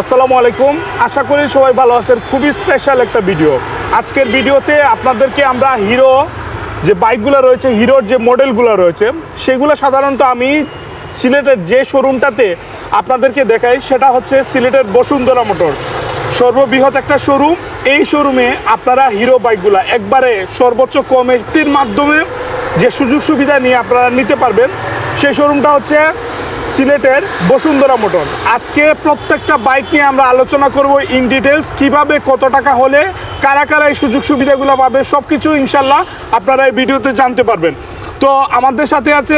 আসসালামু আলাইকুম। আশা করি সবাই ভালো আছেন। খুবই স্পেশাল একটা ভিডিও আজকের ভিডিওতে আপনাদেরকে আমরা হিরো যে বাইকগুলো রয়েছে হিরোর যে মডেলগুলো রয়েছে, সেগুলো সাধারণত আমি সিলেটের যে শোরুমটাতে আপনাদেরকে দেখাই, সেটা হচ্ছে সিলেটের বসুন্ধরা মোটর সর্ববৃহৎ একটা শোরুম এই শোরুমে আপনারা হিরো বাইকগুলো একবারে সর্বোচ্চ কমিটির মাধ্যমে যে সুযোগ সুবিধা নিয়ে আপনারা নিতে পারবেন, সেই শোরুমটা হচ্ছে সিলেটের বসুন্ধরা মোটরস। আজকে প্রত্যেকটা বাইক নিয়ে আমরা আলোচনা করব ইন ডিটেলস কীভাবে কত টাকা হলে কারা কারা এই সুযোগ সুবিধাগুলো পাবে সব কিছু ইনশাল্লাহ আপনারা এই ভিডিওতে জানতে পারবেন। তো আমাদের সাথে আছে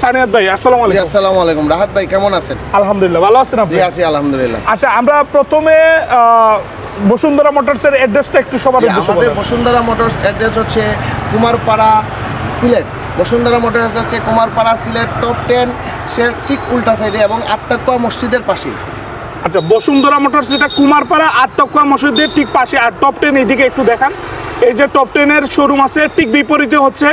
সানিয়াত ভাই আসসালামু আলাইকুম। আসসালামু আলাইকুম। রাহাত ভাই কেমন আছেন? আলহামদুলিল্লাহ ভালো আছেন আপনি? আছি আলহামদুলিল্লাহ। আচ্ছা আমরা প্রথমে বসুন্ধরা মোটরসের অ্যাড্রেসটা একটু সবার আমাদের বসুন্ধরা মোটরস অ্যাড্রেস হচ্ছে কুমারপাড়া সিলেট। বসুন্ধরা মোটরস হচ্ছে কুমারপাড়া সিলেট টপ টেন সে ঠিক উল্টা সাইডে এবং আত্মাকুয়া মসজিদের পাশে। আচ্ছা বসুন্ধরা মোটরস যেটা কুমারপাড়া আটতকুয়া মসজিদের ঠিক পাশে। আর টপ টেন এইদিকে একটু দেখান। এই যে টপ টেনের শোরুম আছে, ঠিক বিপরীতে হচ্ছে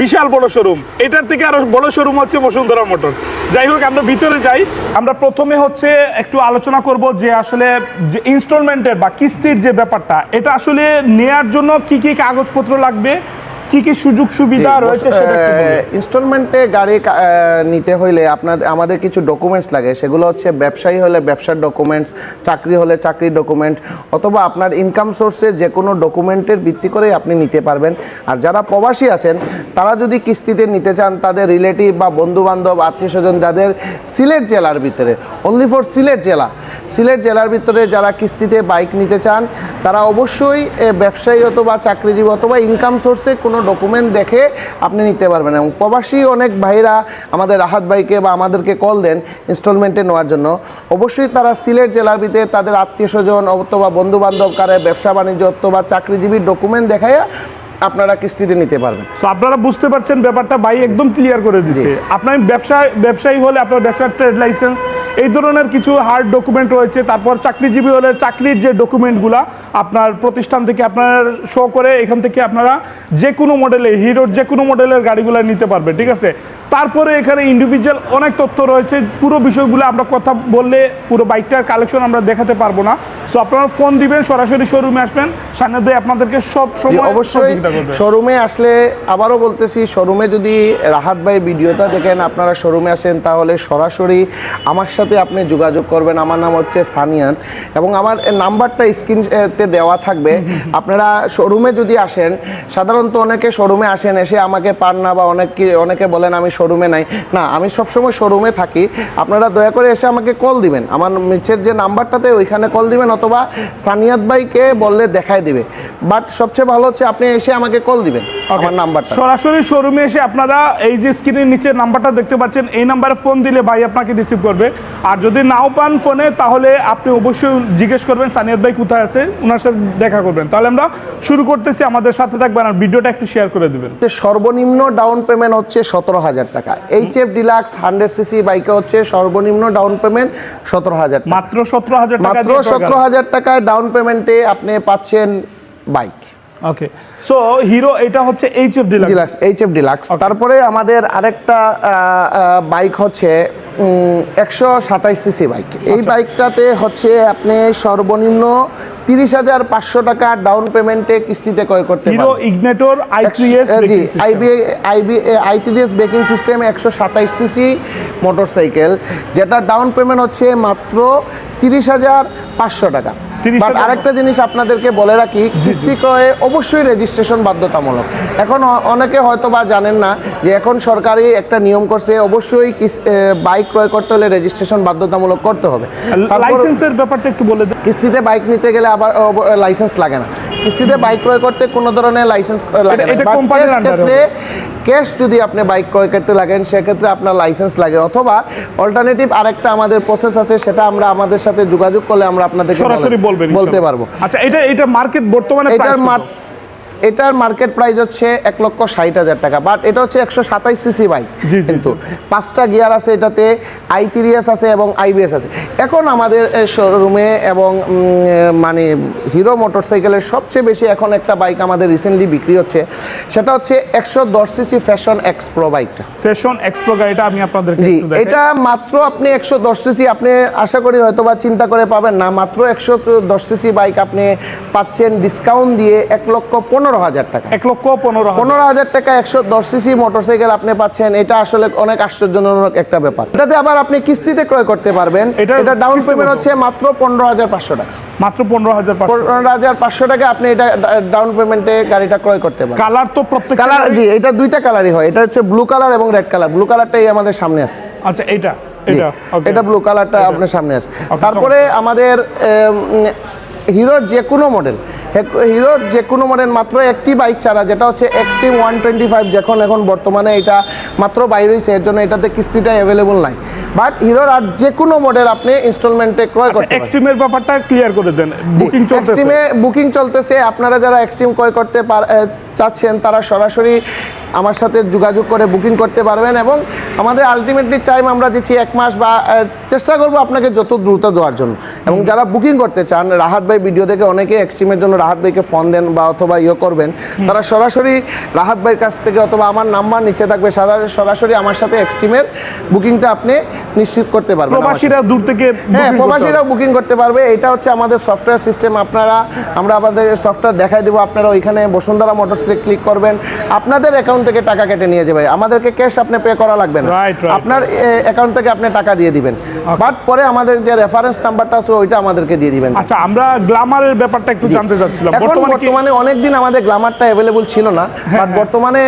বিশাল বড় শোরুম এটার থেকে আরও বড় শোরুম হচ্ছে বসুন্ধরা মোটরস। যাই হোক, আমরা ভিতরে যাই। আমরা প্রথমে হচ্ছে একটু আলোচনা করব যে আসলে যে ইনস্টলমেন্টের বা কিস্তির যে ব্যাপারটা, এটা আসলে নেয়ার জন্য কি কি কাগজপত্র লাগবে কি কি সুযোগ সুবিধা রয়েছে সেটা ইনস্টলমেন্টে গাড়ি নিতে হইলে আপনাদের আমাদের কিছু ডকুমেন্টস লাগে। সেগুলো হচ্ছে ব্যবসায়ী হলে ব্যবসার ডকুমেন্টস চাকরি হলে চাকরির ডকুমেন্ট অথবা আপনার ইনকাম সোর্সে যে কোনো ডকুমেন্টের ভিত্তি করেই আপনি নিতে পারবেন। আর যারা প্রবাসী আছেন তারা যদি কিস্তিতে নিতে চান তাদের রিলেটিভ বা বন্ধু বান্ধব আত্মীয় স্বজন যাদের সিলেট জেলার ভিতরে অনলি ফর সিলেট জেলা সিলেট জেলার ভিতরে যারা কিস্তিতে বাইক নিতে চান তারা অবশ্যই ব্যবসায়ী অথবা চাকরিজীবী অথবা ইনকাম সোর্সে কোনো ডকুমেন্ট দেখে আপনি নিতে পারবেন। এবং প্রবাসী অনেক ভাইরা আমাদের রাহাত ভাইকে বা আমাদেরকে কল দেন ইনস্টলমেন্টে নেওয়ার জন্য। অবশ্যই তারা সিলেট জেলার ভিতরে তাদের আত্মীয় স্বজন অথবা বন্ধু বান্ধব কারে ব্যবসা বাণিজ্য অথবা চাকরিজীবীর ডকুমেন্ট দেখাইয়া আপনারা কিস্তিতে নিতে পারবেন। তো আপনারা বুঝতে পারছেন ব্যাপারটা ভাই একদম ক্লিয়ার করে দিচ্ছে আপনার ব্যবসা ব্যবসায়ী হলে আপনার ব্যবসার ট্রেড লাইসেন্স এই ধরনের কিছু হার্ড ডকুমেন্ট রয়েছে। তারপর চাকরিজীবী হলে চাকরির যে ডকুমেন্টগুলো আপনার প্রতিষ্ঠান থেকে আপনার শো করে, এখান থেকে আপনারা যে কোনো মডেলে হিরোর যে কোনো মডেলের গাড়িগুলো নিতে পারবে, ঠিক আছে? তারপরে এখানে ইন্ডিভিজুয়াল অনেক তথ্য রয়েছে। পুরো বিষয়গুলো আমরা কথা বললে পুরো বাইকটার কালেকশন আমরা দেখাতে পারব না। সো আপনারা ফোন দিবেন সরাসরি শোরুমে আসবেন। সান্নাদ ভাই আপনাদেরকে সব সময় অবশ্যই শোরুমে আসলে আবারও বলতেছি শোরুমে যদি রাহাত ভাই ভিডিওটা দেখেন আপনারা শোরুমে আসেন তাহলে সরাসরি আমার সাথে আপনি যোগাযোগ করবেন। আমার নাম হচ্ছে সানিয়াত এবং আমার নাম্বারটা স্ক্রিনতে দেওয়া থাকবে। আপনারা শোরুমে যদি আসেন সাধারণত অনেকে শোরুমে আসেন এসে আমাকে পান না বা অনেকে অনেকে বলেন আমি শোরুমে নাই। না আমি সবসময় শোরুমে থাকি। আপনারা দয়া করে এসে আমাকে কল দিবেন। আমার নিচের যে নাম্বারটাতে ওইখানে কল দিবেন অথবা সানিয়াত ভাইকে বললে দেখায় দিবে। বাট সবচেয়ে ভালো হচ্ছে আপনি এসে আমাকে কল দিবেন আমার নাম্বারটা। সরাসরি শোরুমে এসে আপনারা এই যে স্ক্রিনের নিচে নাম্বারটা দেখতে পাচ্ছেন এই নাম্বারে ফোন দিলে ভাই আপনাকে রিসিভ করবে। আর যদি নাও পান ফোনে তাহলে আপনি অবশ্যই জিজ্ঞেস করবেন সানিয়াদ ভাই কোথায় আছে? ওনার সাথে দেখা করবেন। তাহলে আমরা শুরু করতেছি আমাদের সাথে থাকবেন আর ভিডিওটা একটু শেয়ার করে দেবেন। সর্বনিম্ন ডাউন পেমেন্ট হচ্ছে সতেরো হাজার টাকা। H F deluxe hundred CC বাইকে হচ্ছে সর্বনিম্ন ডাউন পেমেন্ট সতেরো হাজার টাকা। মাত্র সতেরো হাজার টাকা মাত্র সতেরো হাজার টাকায় ডাউন পেমেন্টে আপনি পাচ্ছেন বাইক ওকে সো হিরো এটা হচ্ছে H F deluxe deluxe H F deluxe তারপরে আমাদের আরেকটা বাইক হচ্ছে একশো সাতাইশ সিসি বাইক এই আচ্ছা। বাইকটাতে হচ্ছে আপনি সর্বনিম্ন তিরিশ হাজার পাঁচশো টাকা ডাউন পেমেন্টে কিস্তিতে ক্রয় করতে Hero Ignitor I three S একশো- G I B I B I T D S braking system একশো সাতাইশ সিসি মোটরসাইকেল যেটা ডাউন পেমেন্ট হচ্ছে মাত্র তিরিশ হাজার পাঁচশো টাকা। 30,000 বাট আরেকটা জিনিস আপনাদেরকে বলে রাখি কিস্তি ক্রয়ে অবশ্যই রেজিস্ট্রেশন বাধ্যতামূলক। এখন অনেকে হয়তো বা জানেন না যে এখন সরকারি একটা নিয়ম করছে অবশ্যই বাইক ক্রয় করতে হলে রেজিস্ট্রেশন বাধ্যতামূলক করতে হবে। লাইসেন্সের ব্যাপারটা একটু বলে কিস্তিতে বাইক নিতে গেলে আবার লাইসেন্স লাগে না। কিস্তিতে বাইক ক্রয় করতে কোনো ধরনের লাইসেন্স লাগে ক্ষেত্রে ক্যাশ যদি আপনি বাইক ক্রয় করতে লাগেন সেক্ষেত্রে আপনার লাইসেন্স লাগে। অথবা অল্টারনেটিভ আরেকটা আমাদের প্রসেস আছে সেটা আমরা আমাদের সাথে যোগাযোগ করলে আমরা আপনাদের সরাসরি বলতে পারব। আচ্ছা এটা এটা মার্কেট বর্তমানে এটার এটার মার্কেট প্রাইস হচ্ছে এক লক্ষ ষাট হাজার টাকা বাট এটা হচ্ছে একশো সাতাইশ সিসি বাইক কিন্তু পাঁচটা গিয়ার আছে এটাতে আই তিরিএস আছে এবং আইবিএস আছে। এখন আমাদের শোরুমে এবং মানে হিরো মোটরসাইকেলের সবচেয়ে বেশি এখন একটা বাইক আমাদের রিসেন্টলি বিক্রি হচ্ছে সেটা হচ্ছে একশো দশ সিসি ফ্যাশন এক্সপ্রো বাইকটা ফ্যাশন এক্সপ্রো গাড়িটা আমি আপনাদের জি এটা মাত্র আপনি একশো দশ সিসি আপনি আশা করি হয়তো বা চিন্তা করে পাবেন না মাত্র একশো দশ সিসি বাইক আপনি পাচ্ছেন ডিসকাউন্ট দিয়ে এক লক্ষ পনেরো হাজার টাকা। এক লক্ষ পনেরো পনেরো হাজার টাকা একশো দশ সিসি মোটরসাইকেল আপনি পাচ্ছেন এটা আসলে অনেক আশ্চর্যজনক একটা ব্যাপার। এটাতে আবার আপনি কিস্তিতে ক্রয় করতে পারবেন। এটা ডাউন পেমেন্ট হচ্ছে মাত্র পনেরো হাজার পাঁচশো টাকা। মাত্র পনেরো হাজার পনেরো হাজার পাঁচশো টাকা আপনি এটা ডাউন পেমেন্টে গাড়িটা ক্রয় করতে পারেন কালার তো প্রত্যেক কালার জি এটা দুইটা কালারই হয়। এটা হচ্ছে ব্লু কালার এবং রেড কালার ব্লু কালারটাই আমাদের সামনে আছে। আচ্ছা এটা এটা. ব্লু কালারটা আপনার সামনে আছে। তারপরে আমাদের হিরোর যে কোনো মডেল হিরোর যে কোনো মডেল মাত্র একটি বাইক ছাড়া যেটা হচ্ছে এক্সট্রিম ওয়ান টোয়েন্টি ফাইভ যখন এখন বর্তমানে এটা মাত্র বাইর হয়েছে এর জন্য এটাতে কিস্তিটা অ্যাভেলেবল নাই। বাট হিরোর আর যে কোনো মডেল আপনি ইনস্টলমেন্টে ক্রয় আচ্ছা করতে এক্সট্রিমের ব্যাপারটা ক্লিয়ার করে দেন বুকিং চলতেছে। এক্সট্রিমে বুকিং চলতেছে আপনারা যারা এক্সট্রিম ক্রয় করতে পার- চাচ্ছেন তারা সরাসরি আমার সাথে যোগাযোগ করে বুকিং করতে পারবেন এবং আমাদের আলটিমেটলি টাইম আমরা দিচ্ছি এক মাস বা চেষ্টা করব আপনাকে যত দ্রুত দেওয়ার জন্য। এবং যারা বুকিং করতে চান রাহাত ভাই ভিডিও থেকে অনেকে এক্সট্রিমের জন্য রাহাত ভাইকে ফোন দেন বা অথবা ইয়ে করবেন। তারা সরাসরি রাহাত ভাইয়ের কাছ থেকে অথবা আমার নাম্বার নিচে থাকবে সারা- সরাসরি আমার সাথে এক্সট্রিমের বুকিংটা আপনি নিশ্চিত করতে পারবেন প্রবাসীরা দূর থেকে হ্যাঁ প্রবাসীরাও বুকিং করতে পারবে। এটা হচ্ছে আমাদের সফটওয়্যার সিস্টেম আপনারা আমরা আমাদের সফটওয়্যার দেখাই দেবো। আপনারা ওইখানে বসুন্ধরা মোটরসে ক্লিক করবেন। আপনাদের অ্যাকাউন্ট থেকে টাকা কেটে নিয়ে যাবে। আমাদেরকে ক্যাশ আপনি পে করা লাগবে না। আপনার অ্যাকাউন্ট থেকে আপনি টাকা দিয়ে দিবেন। বাট পরে আমাদের যে রেফারেন্স নাম্বারটা আছে ওইটা আমাদেরকে দিয়ে দিবেন। আচ্ছা আমরা গ্লামারের ব্যাপারটা একটু জানতে চাচ্ছিলাম। এখন বর্তমানে কি বর্তমানে অনেক দিন আমাদের গ্লামারটা অ্যাভেলেবল ছিল না বাট বর্তমানে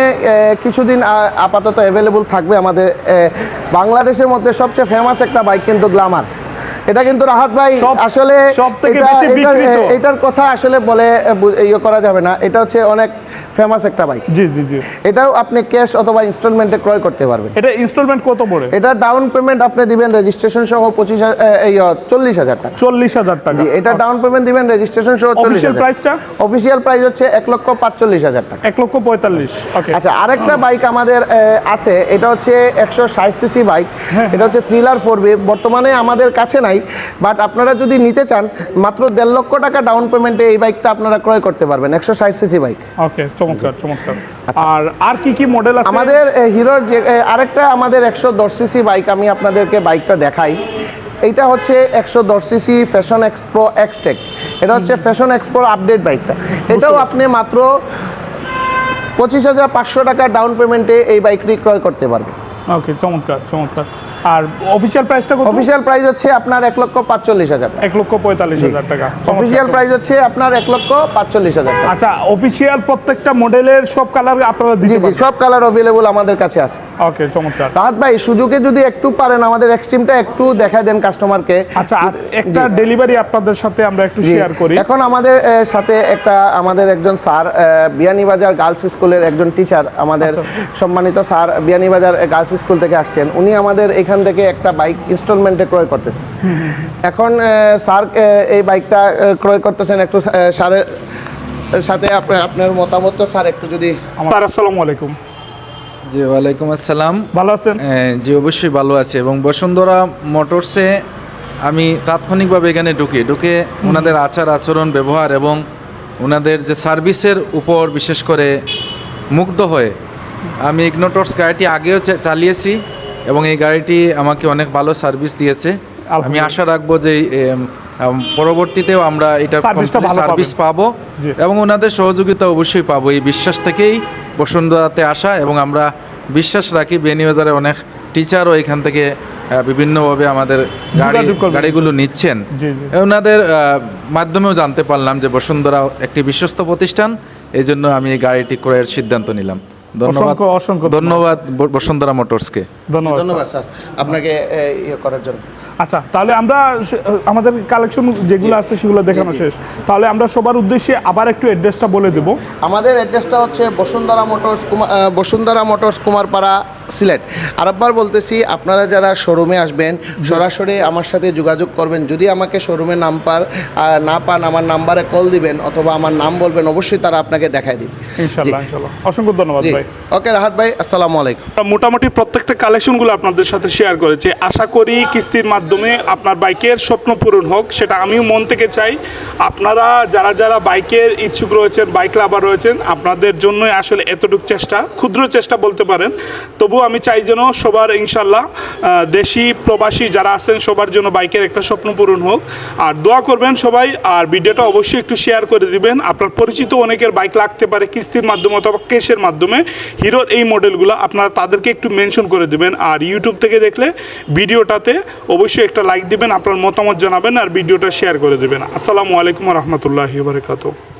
কিছুদিন আপাতত অ্যাভেলেবল থাকবে আমাদের বাংলাদেশের মধ্যে সবচেয়ে ফেমাস একটা বাইক কিন্তু গ্লামার এটা কিন্তু রাহাত ভাই আসলে এটার- কথা আসলে বলে ইয়ে করা যাবে না। এটা হচ্ছে অনেক ফেমাস একটা বাইক জি জি জি। এটাও আপনি ক্যাশ অথবা ইনস্টলমেন্টে ক্রয় করতে পারবেন। এটা ইনস্টলমেন্ট কত পড়ে? এটা ডাউন পেমেন্ট আপনি দিবেন রেজিস্ট্রেশন সহ পঁচিশ চল্লিশ হাজার টাকা। চল্লিশ হাজার টাকা। জি এটা ডাউন পেমেন্ট দিবেন রেজিস্ট্রেশন সহ চল্লিশ প্রাইসটা অফিসিয়াল প্রাইস হচ্ছে এক লক্ষ পাঁচচল্লিশ হাজার টাকা। এক লক্ষ পঁয়তাল্লিশ আচ্ছা আরেকটা বাইক আমাদের আছে। এটা হচ্ছে একশো ষাট সিসি বাইক হ্যাঁ, এটা হচ্ছে থ্রিলার ফোর বি বর্তমানে আমাদের কাছে নাই। বাট আপনারা যদি নিতে চান মাত্র দেড় লক্ষ টাকা ডাউন পেমেন্টে এই বাইকটা আপনারা ক্রয় করতে পারবেন একশো ষাট সিসি বাইক ওকে চমৎকার চমৎকার। আর আর কি কি মডেল আছে? আমাদের হিরোর যে আরেকটা আমাদের একশো দশ সিসি বাইক আমি আপনাদেরকে বাইকটা দেখাই। এইটা হচ্ছে একশো দশ সিসি ফ্যাশন এক্সপ্রো এক্সটেক এটা হচ্ছে ফ্যাশন এক্সপ্রো আপডেট বাইকটা এটাও আপনি মাত্র পঁচিশ হাজার পাঁচশো টাকা ডাউন পেমেন্টে এই বাইকটি ক্রয় করতে পারবেন। ওকে চমৎকার চমৎকার। আর অফিসিয়াল প্রাইসটা কত? অফিসিয়াল প্রাইস হচ্ছে আপনার এক লক্ষ পাঁচচল্লিশ হাজার টাকা। এক লক্ষ পঁয়তাল্লিশ হাজার টাকা। অফিসিয়াল প্রাইস হচ্ছে আপনার এক লক্ষ পাঁচচল্লিশ হাজার টাকা। আচ্ছা অফিসিয়াল প্রত্যেকটা মডেলের সব কালার আপনারা দিতে জি পারবেন? সব কালার অ্যাভেলেবল আমাদের কাছে আছে। ওকে চমৎকার। রাহাত ভাই সুযোগে যদি একটু পারেন আমাদের এক্সট্রিমটা একটু দেখায় দেন কাস্টমারকে আচ্ছা একটা ডেলিভারি আপনাদের সাথে আমরা একটু। শেয়ার করি। এখন আমাদের সাথে একটা আমাদের একজন স্যার বিয়ানীবাজার গার্লস স্কুলের একজন টিচার আমাদের আচ্ছা। সম্মানিত স্যার বিয়ানীবাজার গার্লস স্কুল থেকে আসছেন। উনি আমাদের এখান থেকে একটা বাইক ইনস্টলমেন্টে ক্রয় করতেছেন এখন স্যার এই বাইকটা ক্রয় করতেছেন একটু স্যারের সাথে আপনার আপনার মতামত স্যার একটু যদি আমার আসসালামু আলাইকুম। জি ওয়ালাইকুম আসসালাম। ভালো আছেন? জি অবশ্যই ভালো আছে। এবং বসুন্ধরা মোটরসে আমি তাৎক্ষণিকভাবে এখানে ঢুকি। ঢুকে ওনাদের আচার আচরণ ব্যবহার এবং ওনাদের যে সার্ভিসের উপর বিশেষ করে মুগ্ধ হয়ে আমি ইগনোটর্স গাড়িটি আগেও চালিয়েছি। এবং এই গাড়িটি আমাকে অনেক ভালো সার্ভিস দিয়েছে। আমি আশা রাখব যে পরবর্তীতেও আমরা এটা সার্ভিস পাবো। এবং ওনাদের সহযোগিতা অবশ্যই পাবো। এই বিশ্বাস থেকেই বসুন্ধরাতে আসা এবং আমরা বিশ্বাস রাখি বেনিবাজারে অনেক টিচারও এখান থেকে বিভিন্নভাবে আমাদের গাড়ি গাড়িগুলো নিচ্ছেন। ওনাদের মাধ্যমেও জানতে পারলাম যে বসুন্ধরা একটি বিশ্বস্ত প্রতিষ্ঠান। এই জন্য আমি এই গাড়িটি ক্রয়ের সিদ্ধান্ত নিলাম। ধন্যবাদ। অসংখ্য- অসংখ্য ধন্যবাদ। বসুন্ধরা মোটরসকে। ধন্যবাদ ধন্যবাদ স্যার। আপনাকে ইয়ে করার জন্য। আচ্ছা তাহলে আমরা আমাদের কালেকশন যেগুলো আছে সেগুলো দেখানো শেষ। তাহলে আমরা সবার উদ্দেশ্যে আবার একটু অ্যাড্রেসটা বলে দেবো। আমাদের অ্যাড্রেসটা হচ্ছে বসুন্ধরা মোটরস কুমার বসুন্ধরা মোটরস কুমারপাড়া সিলেট। আরেকবার বলতেছি আপনারা যারা শোরুমে আসবেন সরাসরি আমার সাথে যোগাযোগ করবেন। যদি আমাকে শোরুমে নাম পার না পান আমার নাম্বারে কল দিবেন অথবা আমার নাম বলবেন অবশ্যই তারা আপনাকে দেখায় দিবে। ইনশাল্লাহ ইনশাল্লাহ। অসংখ্য ধন্যবাদ ভাই। ওকে রাহাত ভাই আসসালামু আলাইকুম। মোটামুটি প্রত্যেকটা কালেকশনগুলো আপনাদের সাথে শেয়ার করেছি আশা করি কিস্তির মাধ্যমে আপনার বাইকের স্বপ্ন পূরণ হোক সেটা আমিও মন থেকে চাই। আপনারা যারা যারা বাইকের ইচ্ছুক রয়েছেন বাইক লাভার রয়েছেন আপনাদের জন্যই আসলে এতটুকু চেষ্টা ক্ষুদ্র চেষ্টা বলতে পারেন। তবু আমি চাই যেন সবার ইনশাল্লাহ দেশি প্রবাসী যারা আছেন সবার জন্য বাইকের একটা স্বপ্ন পূরণ হোক। আর দোয়া করবেন সবাই, আর ভিডিওটা অবশ্যই একটু শেয়ার করে দিবেন। আপনার পরিচিত অনেকের বাইক লাগতে পারে কিস্তির মাধ্যমে অথবা কেসের মাধ্যমে। হিরোর এই মডেলগুলো আপনারা তাদেরকে একটু মেনশন করে দিবেন। আর ইউটিউব থেকে দেখলে ভিডিওটাতে অবশ্যই একটা লাইক দিবেন, আপনার মতামত জানাবেন, আর ভিডিওটা শেয়ার করে দেবেন। আসসালামু আলাইকুম রহমতুল্লাহি বারকাতুহ।